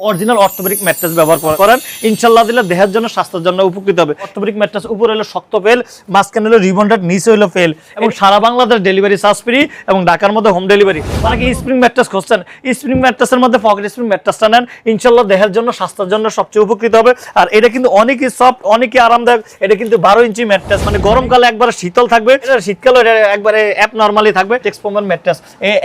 Original orthopaedic mattress ব্যবহার কর- করেন। ইনশাল্লাহ দিলে দেহের জন্য স্বাস্থ্যের জন্য উপকৃত হবে। অর্থোপেডিক ম্যাট্রেস উপরে হলো শক্ত ফেল মাঝখানে হলো রিবন্ডেড নিচে হলো ফেল এবং সারা বাংলাদেশ ডেলিভারি চার্জ ফ্রি এবং ঢাকার মধ্যে হোম ডেলিভারি। অনেকে স্প্রিং ম্যাট্রেস খুঁজছেন। স্প্রিং ম্যাট্রেসের মধ্যে পকেট স্প্রিং ম্যাট্রেসটা নেন। ইনশাল্লাহ দেহের জন্য স্বাস্থ্যের জন্য সবচেয়ে উপকৃত হবে। আর এটা কিন্তু অনেকই সফট অনেকই আরামদায়ক। এটা কিন্তু বারো ইঞ্চি ম্যাট্রেস। মানে গরমকালে একবারে শীতল থাকবে। শীতকালে এটা একবারে অ্যাপ নর্মালি থাকবে। টেক্সপোমের ম্যাট্রেস।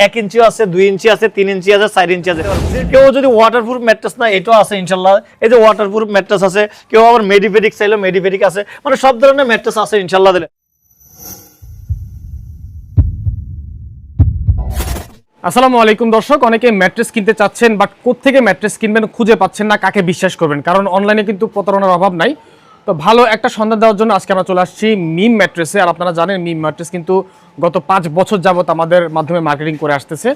এক ইঞ্চিও আছে দুই ইঞ্চি আছে তিন ইঞ্চি আছে চার ইঞ্চি আছে। কেউ যদি ওয়াটারপ্রুফ ম্যাট্রেস না, এটাও আছে ইনশাল্লাহ। এই যে ওয়াটারপ্রুফ ম্যাট্রেস আছে, কেউ আবার মেডিফেডিক চাইলেও মেডিফেডিক আছে। মানে সব ধরনের ম্যাট্রেস আছে ইনশাল্লাহ দিলে। আসসালামু আলাইকুম দর্শক, অনেকে ম্যাট্রেস কিনতে চাচ্ছেন বাট কোত্থেকে ম্যাট্রেস কিনবেন খুঁজে পাচ্ছেন না, কাকে বিশ্বাস করবেন? কারণ অনলাইনে কিন্তু প্রতারণার অভাব নাই। তো ভালো একটা সন্ধান দেওয়ার জন্য আজকে আমরা চলে আসছি মিম ম্যাট্রেসে। আর আপনারা জানেন, মিম ম্যাট্রেস কিন্তু গত পাঁচ বছর যাবত আমাদের মাধ্যমে মার্কেটিং করে আসতেছে।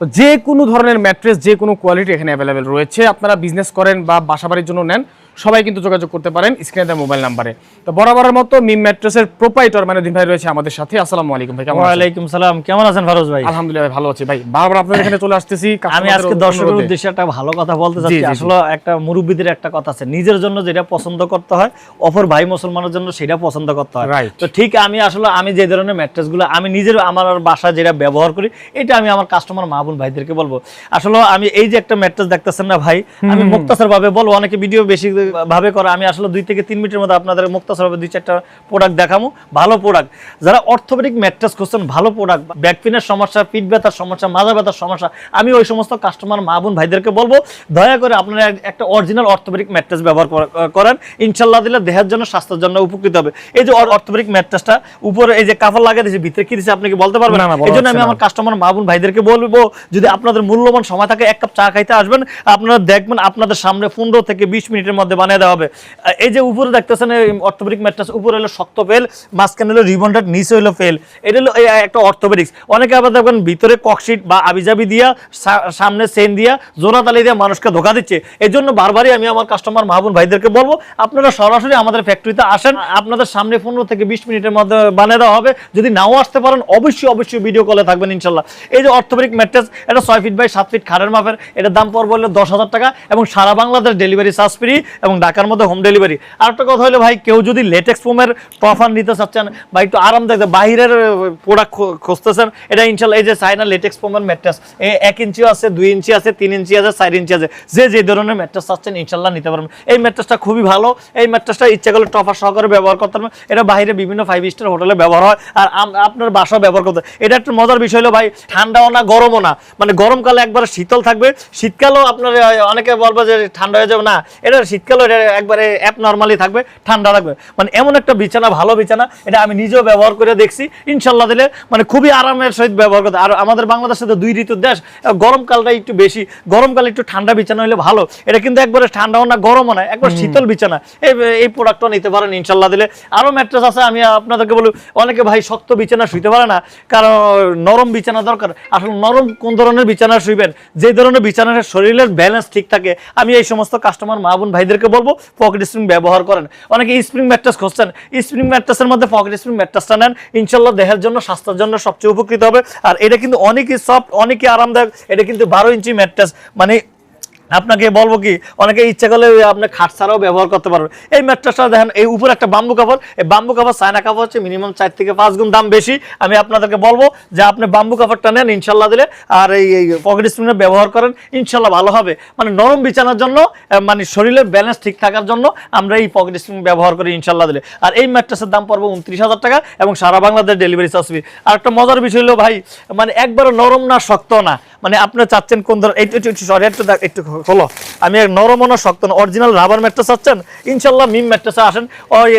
তো যে কোনো ধরনের ম্যাট্রেস যে কোনো কোয়ালিটি এখানে অ্যাভেলেবেল রয়েছে। আপনারা বিজনেস করেন বা বাসাবাড়ির জন্য নেন সবাই কিন্তু যোগাযোগ করতে পারেন স্ক্রিনে দেওয়া মোবাইল নাম্বারে তো বরাবরের মতো মিম ম্যাট্রেসের প্রোপাইটর মানে দিন ভাই রয়েছে আমাদের সাথে। আসসালামু আলাইকুম ভাই কেমন আছেন? ওয়ালাইকুম সালাম কেমন আছেন ফারোজ ভাই? আলহামদুলিল্লাহ ভালো আছি ভাই। বারবার আপনাদের এখানে চলে আসতেছি আমি আজকে দের দর্শকের উদ্দেশ্যে একটা ভালো কথা বলতে চাচ্ছি। আসলে একটা মুরব্বীদের একটা কথা আছে নিজের জন্য যেটা পছন্দ করতে হয় অপর ভাই মুসলমানের জন্য সেটা পছন্দ করতে হয়। তো ঠিক আমি আসলে আমি যে ধরনের ম্যাট্রেসগুলো আমি নিজের আমার বাসায় যেটা ব্যবহার করি এটা আমি আমার কাস্টমার মাহবুল ভাইদেরকে বলব। আসলে আমি এই যে একটা ম্যাট্রেস দেখতেছেন না ভাই আমি মুক্তাসর ভাবে বলব অনেকে ভিডিও বেশি ভাবে করে আমি আসলে দুই থেকে তিন মিনিটের মধ্যে আপনাদের মুক্তাসর ভাবে দুই চারটা প্রোডাক্ট দেখাবো ভালো প্রোডাক্ট যারা অর্থোপেডিক ম্যাট্রেস খুঁজছেন ভালো প্রোডাক্ট ব্যাক পেনের সমস্যা পিঠ ব্যথার সমস্যা মাজা ব্যথার সমস্যা আমি ওই সমস্ত কাস্টমার মা বোন ভাইদেরকে বলব দয়া করে আপনারা একটা অরিজিনাল অর্থোপেডিক ম্যাট্রেস ব্যবহার করেন। ইনশাল্লাহ দিলে দেহের জন্য স্বাস্থ্যের জন্য উপকৃত হবে। এই যে অর্থোপেডিক ম্যাট্রেসটা উপরে এই যে কাপড় লাগিয়ে দিয়েছে ভিতরে কি দিয়েছে আপনি কি বলতে পারবেন? না, এই জন্য আমি আমার কাস্টমার মা বোন ভাইদেরকে বলব যদি আপনাদের মূল্যবান সময় থাকে এক কাপ চা খাইতে আসবেন আপনারা দেখবেন আপনাদের সামনে পনেরো থেকে বিশ মিনিটের মধ্যে বানিয়ে দেওয়া হবে। এই যে উপরে দেখতেছেন অর্থোপেডিক ম্যাট্রেস, উপরে হলো শক্ত ফেল, মাঝখানে হলো রিবন্ডেড নিচে হলো ফেল। এটা হলো একটা অর্থোপেডিক্স। অনেকে আবার দেখবেন, ভিতরে ককশিট বা আবিজাবি দিয়া সামনে সেন দিয়া, জোড়া তালি দিয়ে মানুষকে ধোকা দিচ্ছে। এই জন্য বারবারই আমি আমার কাস্টমার মাহবুন ভাইদেরকে বলব, আপনারা সরাসরি আমাদের ফ্যাক্টরিতে আসেন। আপনাদের সামনে পনেরো থেকে বিশ মিনিটের মধ্যে বানিয়ে দেওয়া হবে। যদি নাও আসতে পারেন, অবশ্যই অবশ্যই ভিডিও কলে থাকবেন, ইনশাল্লাহ। এই যে অর্থোপেডিক ম্যাট্রেস, এটা ছয় ফিট বাই সাত ফিট খাড়ের মাপের। এটার দাম পড়বে হলো দশ হাজার টাকা এবং সারা বাংলাদেশ ডেলিভারি চার্জ ফ্রি এবং ঢাকার মধ্যে হোম ডেলিভারি আর একটা কথা হলো ভাই, কেউ যদি লেটেক্স ফোমের প্রফার নিতে চাচ্ছেন, বা একটু আরাম আরামদায়ক বাইরের প্রোডাক্ট খুঁজতেছেন, এটা ইনশাল্লাহ এই যে চাইনা লেটেক্স ফোমের ম্যাট্রেস এক ইঞ্চিও আছে, দুই ইঞ্চি আছে, তিন ইঞ্চি আছে, চার ইঞ্চি আছে, যে যে ধরনের ম্যাট্রেস চাচ্ছেন ইনশাল্লাহ নিতে পারবেন। এই ম্যাট্রেসটা খুবই ভালো, এই ম্যাট্রেসটা ইচ্ছা করলে টফার সহকারে ব্যবহার করতে পারবেন। এটা বাইরে বিভিন্ন ফাইভ স্টার হোটেলে ব্যবহার হয়, আর আপনার বাসা ব্যবহার করতে এটা একটা মজার বিষয় হলো ভাই, ঠান্ডাও না, গরমও না। মানে গরমকালে একবারে শীতল থাকবে, শীতকালেও আপনার অনেকে বলবে যে ঠান্ডা হয়ে যাবে, না, এটা শীতকালেও এটা একবারে অ্যাপ নর্মালি থাকবে ঠান্ডা থাকবে। মানে এমন একটা বিছানা ভালো বিছানা এটা আমি নিজেও ব্যবহার করে দেখছি। ইনশাল্লাহ দিলে মানে খুবই আরামের সহিত ব্যবহার করতে আর আমাদের বাংলাদেশে তো দুই ঋতুর দেশ গরমকালটা একটু বেশি। গরমকালে একটু ঠান্ডা বিছানা হলে ভালো। এটা কিন্তু একবারে ঠান্ডাও না গরমও না একবার শীতল বিছানা। এই এই প্রোডাক্টটা নিতে পারেন ইনশাল্লাহ দিলে। আরও ম্যাট্রেস আছে আমি আপনাদেরকে বলি অনেকে ভাই শক্ত বিছানা শুইতে পারে না কারণ নরম বিছানা দরকার। আসলে নরম কোন ধরনের বিছানা শুইবেন? যে ধরনের বিছানার শরীরের ব্যালেন্স ঠিক থাকে। আমি এই সমস্ত কাস্টমার মা বোন ভাইদেরকে বলব পকেট স্প্রিং ব্যবহার করেন। অনেকে স্প্রিং ম্যাট্রাস খুঁজছেন স্প্রিং ম্যাট্রাসের মধ্যে পকেট স্প্রিং ম্যাট্রাসটা নেন। ইনশাল্লাহ দেহের জন্য, স্বাস্থ্যের জন্য সবচেয়ে উপকৃত হবে। আর এটা কিন্তু অনেকই সফট অনেকই আরামদায়ক। এটা কিন্তু বারো ইঞ্চি ম্যাট্রাস মানে আপনাকে বলব কি, অনেকে ইচ্ছা করলে আপনি খাট ছাড়াও ব্যবহার করতে পারবেন। এই ম্যাট্রাসটা দেখেন, এই উপরে একটা বাম্বু কাপড়, এই বাম্বু কাপড়, চায়না কাপড় হচ্ছে মিনিমাম চার থেকে পাঁচ গুণ দাম বেশি। আমি আপনাদেরকে বলব যে আপনি বাম্বু কাপড়টা নেন ইনশাল্লাহ দিলে, আর এই এই পকেট স্প্রিনে ব্যবহার করেন ইনশাল্লাহ ভালো হবে। মানে নরম বিছানার জন্য মানে শরীরের ব্যালেন্স ঠিক থাকার জন্য আমরা এই পকেট স্প্রিং ব্যবহার করি ইনশাল্লাহ দিলে। আর এই ম্যাট্রাসের দাম পড়বে উনত্রিশ হাজার টাকা এবং সারা বাংলাদেশ ডেলিভারি চার্জ ফ্রি আর একটা মজার বিষয় হলো ভাই মানে একবারে নরম না, শক্ত না। মানে আপনি চাচ্ছেন কোন ধরনের একটু সরি একটু একটু খোলো আমি এক নরম না শক্ত অরিজিনাল রাবার ম্যাট্রেস চাচ্ছেন। ইনশাল্লাহ মিম ম্যাট্রেসে আসেন। ওই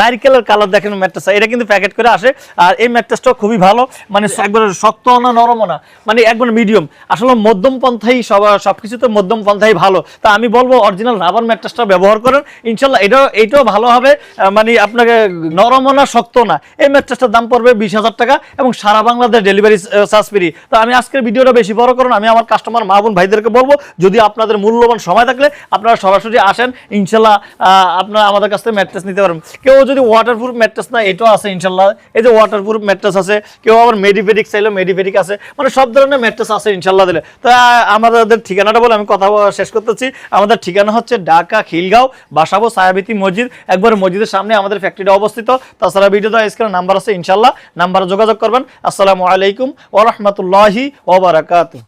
নারকেলের কালার দেখেন ম্যাট্রেস, এটা কিন্তু প্যাকেট করে আসে। আর এই ম্যাট্রেসটাও খুবই ভালো। মানে একবারে শক্ত না নরম না মানে একবার মিডিয়াম আসলে মধ্যম পন্থাই সব সবকিছুতে মধ্যম পন্থাই ভালো। তা আমি বলব অরিজিনাল রাবার ম্যাট্রেসটা ব্যবহার করেন। ইনশাল্লাহ এটাও এইটাও ভালো হবে। মানে আপনাকে নরম না, শক্ত না, এই ম্যাট্রেসটার দাম পড়বে বিশ হাজার টাকা এবং সারা বাংলাদেশ ডেলিভারি চার্জ ফ্রি তো আমি আজকের ভিডিওটা বেশি বড় করুন। আমি আমার কাস্টমার মা বোন ভাইদেরকে বলব, যদি আপনার আপনাদের মূল্যবান সময় থাকলে আপনারা সরাসরি আসেন, ইনশাল্লাহ আপনারা আমাদের কাছ থেকে ম্যাট্রেস নিতে পারেন কেউ যদি ওয়াটারপ্রুফ ম্যাট্রেস না, এটাও আছে ইনশাল্লাহ। এই যে ওয়াটারপ্রুফ ম্যাট্রেস আছে, কেউ আবার মেডিভেটিক চাইলেও মেডিভেটিক আছে মানে সব ধরনের ম্যাট্রেস আছে ইনশাল্লাহ দিলে। তো আমাদের ঠিকানাটা বলে আমি কথা শেষ করতেছি। আমাদের ঠিকানা হচ্ছে ঢাকা খিলগাঁও, বাসাবো সায়াবিতি মসজিদ। একবার মসজিদের সামনে আমাদের ফ্যাক্টরিটা অবস্থিত। তাছাড়া ভিডিও দেওয়া স্ক্রিনে নাম্বার আছে ইনশাল্লাহ নাম্বারে যোগাযোগ করবেন। আসসালামু আলাইকুম ওরহমতুল্লাহি ওবরাকাতু